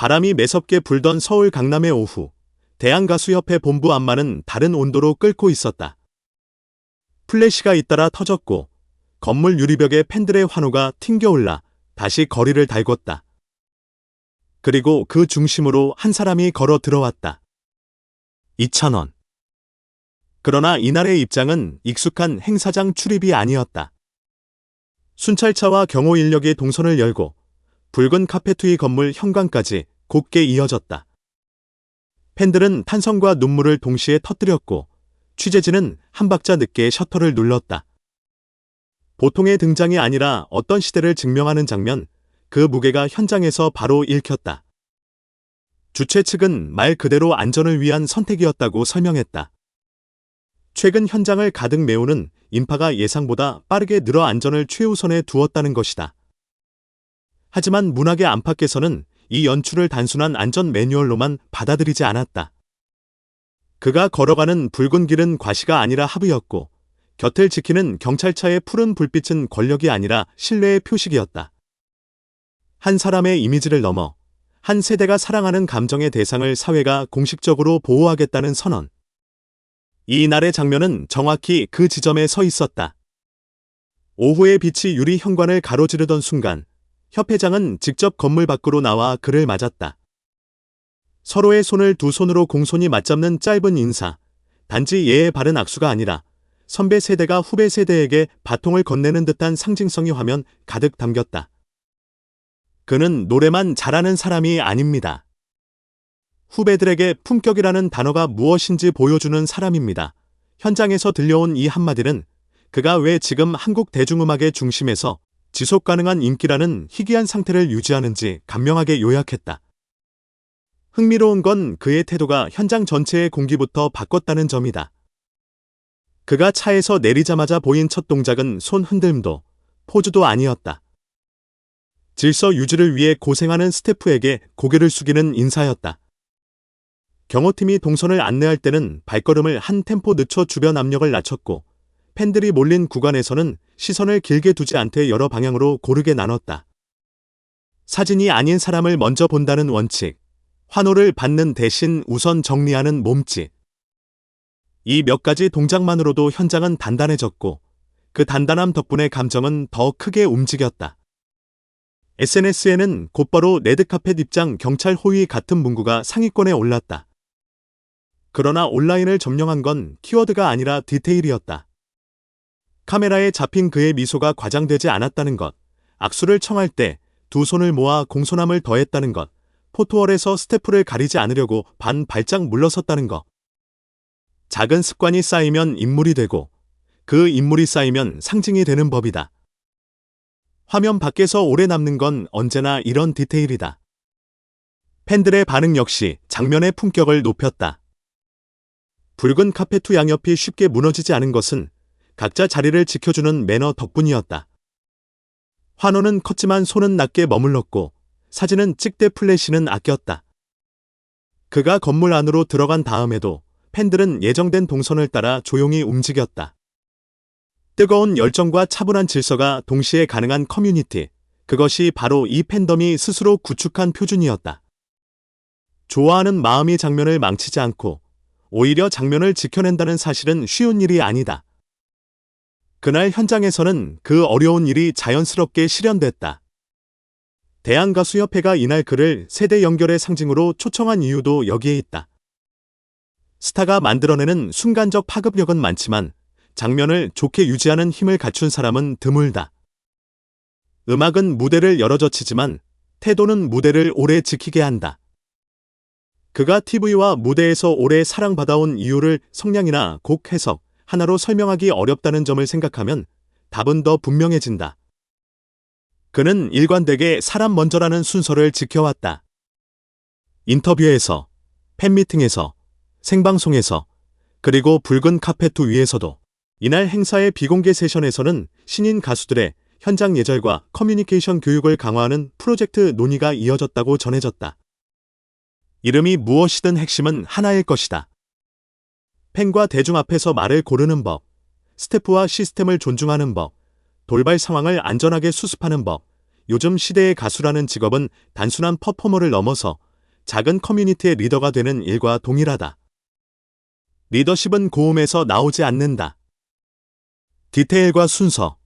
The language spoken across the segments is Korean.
바람이 매섭게 불던 서울 강남의 오후, 대한가수협회 본부 앞만은 다른 온도로 끓고 있었다. 플래시가 잇따라 터졌고, 건물 유리벽에 팬들의 환호가 튕겨올라 다시 거리를 달궜다. 그리고 그 중심으로 한 사람이 걸어 들어왔다. 2,000원. 그러나 이날의 입장은 익숙한 행사장 출입이 아니었다. 순찰차와 경호 인력이 동선을 열고 붉은 카페트 위 건물 현관까지 곱게 이어졌다. 팬들은 탄성과 눈물을 동시에 터뜨렸고 취재진은 한 박자 늦게 셔터를 눌렀다. 보통의 등장이 아니라 어떤 시대를 증명하는 장면, 그 무게가 현장에서 바로 읽혔다. 주최 측은 말 그대로 안전을 위한 선택이었다고 설명했다. 최근 현장을 가득 메우는 인파가 예상보다 빠르게 늘어 안전을 최우선에 두었다는 것이다. 하지만 문학의 안팎에서는 이 연출을 단순한 안전 매뉴얼로만 받아들이지 않았다. 그가 걸어가는 붉은 길은 과시가 아니라 합의였고, 곁을 지키는 경찰차의 푸른 불빛은 권력이 아니라 신뢰의 표식이었다. 한 사람의 이미지를 넘어 한 세대가 사랑하는 감정의 대상을 사회가 공식적으로 보호하겠다는 선언. 이 날의 장면은 정확히 그 지점에 서 있었다. 오후의 빛이 유리 현관을 가로지르던 순간, 협 회장은 직접 건물 밖으로 나와 그를 맞았다. 서로의 손을 두 손으로 공손히 맞잡는 짧은 인사, 단지 예의 바른 악수가 아니라 선배 세대가 후배 세대에게 바통을 건네는 듯한 상징성이 화면 가득 담겼다. 그는 노래만 잘하는 사람이 아닙니다. 후배들에게 품격이라는 단어가 무엇인지 보여주는 사람입니다. 현장에서 들려온 이 한마디는 그가 왜 지금 한국 대중음악의 중심에서 지속 가능한 인기라는 희귀한 상태를 유지하는지 간명하게 요약했다. 흥미로운 건 그의 태도가 현장 전체의 공기부터 바꿨다는 점이다. 그가 차에서 내리자마자 보인 첫 동작은 손 흔들음도 포즈도 아니었다. 질서 유지를 위해 고생하는 스태프에게 고개를 숙이는 인사였다. 경호팀이 동선을 안내할 때는 발걸음을 한 템포 늦춰 주변 압력을 낮췄고 팬들이 몰린 구간에서는 시선을 길게 두지 않되 여러 방향으로 고르게 나눴다. 사진이 아닌 사람을 먼저 본다는 원칙, 환호를 받는 대신 우선 정리하는 몸짓. 이 몇 가지 동작만으로도 현장은 단단해졌고 그 단단함 덕분에 감정은 더 크게 움직였다. SNS에는 곧바로 레드카펫 입장 경찰 호위 같은 문구가 상위권에 올랐다. 그러나 온라인을 점령한 건 키워드가 아니라 디테일이었다. 카메라에 잡힌 그의 미소가 과장되지 않았다는 것, 악수를 청할 때 두 손을 모아 공손함을 더했다는 것, 포토월에서 스태프를 가리지 않으려고 반 발짝 물러섰다는 것. 작은 습관이 쌓이면 인물이 되고 그 인물이 쌓이면 상징이 되는 법이다. 화면 밖에서 오래 남는 건 언제나 이런 디테일이다. 팬들의 반응 역시 장면의 품격을 높였다. 붉은 카페트 양옆이 쉽게 무너지지 않은 것은 각자 자리를 지켜주는 매너 덕분이었다. 환호는 컸지만 손은 낮게 머물렀고 사진은 찍대 플래시는 아꼈다. 그가 건물 안으로 들어간 다음에도 팬들은 예정된 동선을 따라 조용히 움직였다. 뜨거운 열정과 차분한 질서가 동시에 가능한 커뮤니티, 그것이 바로 이 팬덤이 스스로 구축한 표준이었다. 좋아하는 마음이 장면을 망치지 않고 오히려 장면을 지켜낸다는 사실은 쉬운 일이 아니다. 그날 현장에서는 그 어려운 일이 자연스럽게 실현됐다. 대한가수협회가 이날 그를 세대 연결의 상징으로 초청한 이유도 여기에 있다. 스타가 만들어내는 순간적 파급력은 많지만 장면을 좋게 유지하는 힘을 갖춘 사람은 드물다. 음악은 무대를 열어젖히지만 태도는 무대를 오래 지키게 한다. 그가 TV와 무대에서 오래 사랑받아온 이유를 성량이나 곡 해석, 하나로 설명하기 어렵다는 점을 생각하면 답은 더 분명해진다. 그는 일관되게 사람 먼저라는 순서를 지켜왔다. 인터뷰에서, 팬미팅에서, 생방송에서, 그리고 붉은 카페트 위에서도 이날 행사의 비공개 세션에서는 신인 가수들의 현장 예절과 커뮤니케이션 교육을 강화하는 프로젝트 논의가 이어졌다고 전해졌다. 이름이 무엇이든 핵심은 하나일 것이다. 팬과 대중 앞에서 말을 고르는 법, 스태프와 시스템을 존중하는 법, 돌발 상황을 안전하게 수습하는 법, 요즘 시대의 가수라는 직업은 단순한 퍼포머를 넘어서 작은 커뮤니티의 리더가 되는 일과 동일하다. 리더십은 고음에서 나오지 않는다. 디테일과 순서,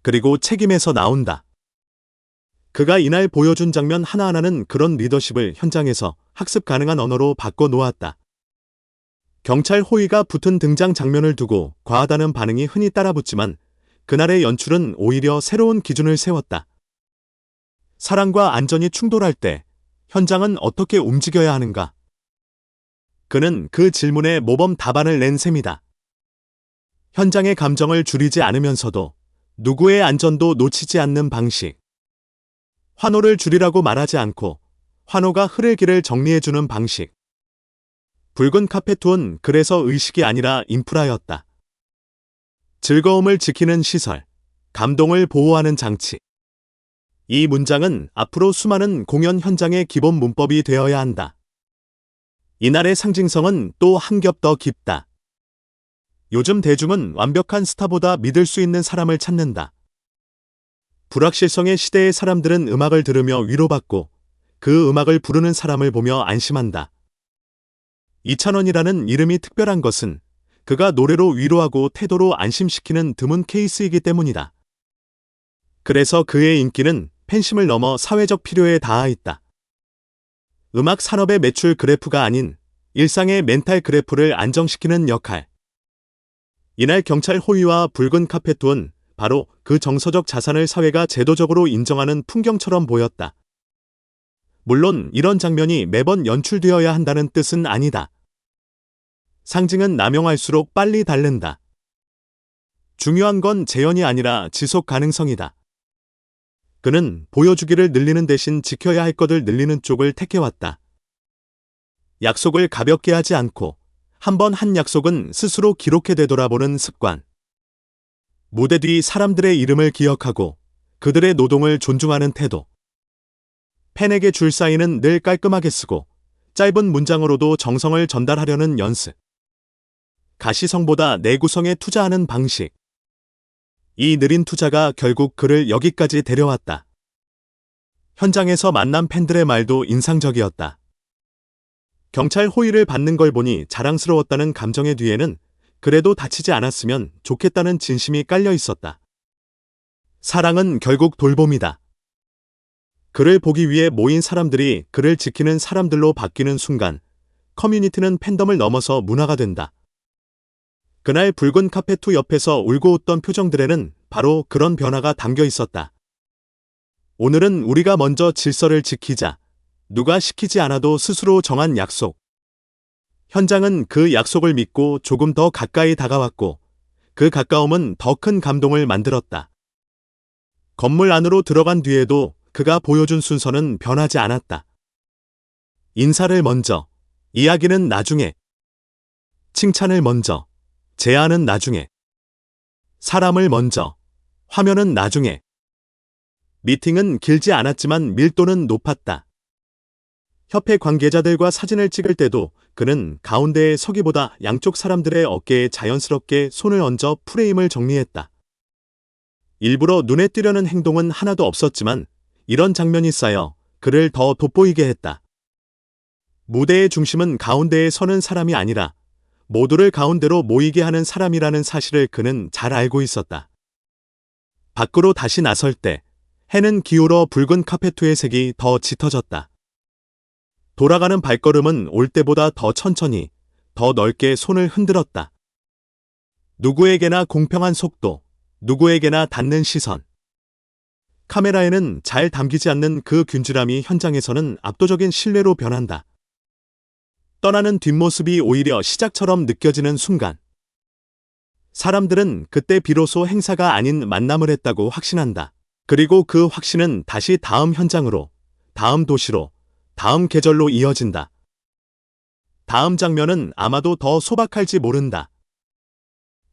그리고 책임에서 나온다. 그가 이날 보여준 장면 하나하나는 그런 리더십을 현장에서 학습 가능한 언어로 바꿔 놓았다. 경찰 호위가 붙은 등장 장면을 두고 과하다는 반응이 흔히 따라붙지만 그날의 연출은 오히려 새로운 기준을 세웠다. 사랑과 안전이 충돌할 때 현장은 어떻게 움직여야 하는가? 그는 그 질문에 모범 답안을 낸 셈이다. 현장의 감정을 줄이지 않으면서도 누구의 안전도 놓치지 않는 방식. 환호를 줄이라고 말하지 않고 환호가 흐를 길을 정리해주는 방식. 붉은 카페 투은 그래서 의식이 아니라 인프라였다. 즐거움을 지키는 시설, 감동을 보호하는 장치. 이 문장은 앞으로 수많은 공연 현장의 기본 문법이 되어야 한다. 이날의 상징성은 또 한 겹 더 깊다. 요즘 대중은 완벽한 스타보다 믿을 수 있는 사람을 찾는다. 불확실성의 시대의 사람들은 음악을 들으며 위로받고 그 음악을 부르는 사람을 보며 안심한다. 이찬원이라는 이름이 특별한 것은 그가 노래로 위로하고 태도로 안심시키는 드문 케이스이기 때문이다. 그래서 그의 인기는 팬심을 넘어 사회적 필요에 닿아 있다. 음악 산업의 매출 그래프가 아닌 일상의 멘탈 그래프를 안정시키는 역할. 이날 경찰 호위와 붉은 카페트는 바로 그 정서적 자산을 사회가 제도적으로 인정하는 풍경처럼 보였다. 물론 이런 장면이 매번 연출되어야 한다는 뜻은 아니다. 상징은 남용할수록 빨리 닳는다. 중요한 건 재현이 아니라 지속 가능성이다. 그는 보여주기를 늘리는 대신 지켜야 할 것을 늘리는 쪽을 택해왔다. 약속을 가볍게 하지 않고 한번한 약속은 스스로 기록해 되돌아보는 습관. 무대 뒤 사람들의 이름을 기억하고 그들의 노동을 존중하는 태도. 팬에게 줄 사인은 늘 깔끔하게 쓰고 짧은 문장으로도 정성을 전달하려는 연습. 가시성보다 내구성에 투자하는 방식. 이 느린 투자가 결국 그를 여기까지 데려왔다. 현장에서 만난 팬들의 말도 인상적이었다. 경찰 호의를 받는 걸 보니 자랑스러웠다는 감정의 뒤에는 그래도 다치지 않았으면 좋겠다는 진심이 깔려 있었다. 사랑은 결국 돌봄이다. 그를 보기 위해 모인 사람들이 그를 지키는 사람들로 바뀌는 순간 커뮤니티는 팬덤을 넘어서 문화가 된다. 그날 붉은 카페투 옆에서 울고 웃던 표정들에는 바로 그런 변화가 담겨 있었다. 오늘은 우리가 먼저 질서를 지키자. 누가 시키지 않아도 스스로 정한 약속. 현장은 그 약속을 믿고 조금 더 가까이 다가왔고 그 가까움은 더 큰 감동을 만들었다. 건물 안으로 들어간 뒤에도 그가 보여준 순서는 변하지 않았다. 인사를 먼저, 이야기는 나중에, 칭찬을 먼저, 제안은 나중에. 사람을 먼저. 화면은 나중에. 미팅은 길지 않았지만 밀도는 높았다. 협회 관계자들과 사진을 찍을 때도 그는 가운데에 서기보다 양쪽 사람들의 어깨에 자연스럽게 손을 얹어 프레임을 정리했다. 일부러 눈에 띄려는 행동은 하나도 없었지만 이런 장면이 쌓여 그를 더 돋보이게 했다. 무대의 중심은 가운데에 서는 사람이 아니라 모두를 가운데로 모이게 하는 사람이라는 사실을 그는 잘 알고 있었다. 밖으로 다시 나설 때 해는 기울어 붉은 카페트의 색이 더 짙어졌다. 돌아가는 발걸음은 올 때보다 더 천천히, 더 넓게 손을 흔들었다. 누구에게나 공평한 속도, 누구에게나 닿는 시선. 카메라에는 잘 담기지 않는 그 균질함이 현장에서는 압도적인 신뢰로 변한다. 떠나는 뒷모습이 오히려 시작처럼 느껴지는 순간. 사람들은 그때 비로소 행사가 아닌 만남을 했다고 확신한다. 그리고 그 확신은 다시 다음 현장으로, 다음 도시로, 다음 계절로 이어진다. 다음 장면은 아마도 더 소박할지 모른다.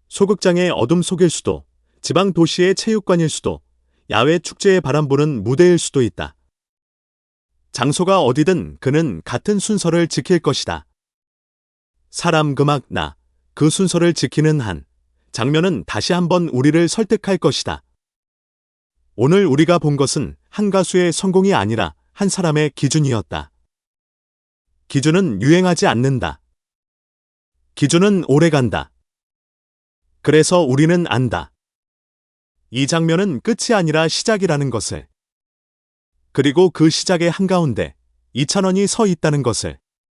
소극장의 어둠 속일 수도, 지방 도시의 체육관일 수도, 야외 축제의 바람 부는 무대일 수도 있다. 장소가 어디든 그는 같은 순서를 지킬 것이다. 사람 그막 나, 그 순서를 지키는 한, 장면은 다시 한번 우리를 설득할 것이다. 오늘 우리가 본 것은 한 가수의 성공이 아니라 한 사람의 기준이었다. 기준은 유행하지 않는다. 기준은 오래 간다. 그래서 우리는 안다. 이 장면은 끝이 아니라 시작이라는 것을. 그리고 그 시작의 한가운데 이찬원이 서 있다는 것을.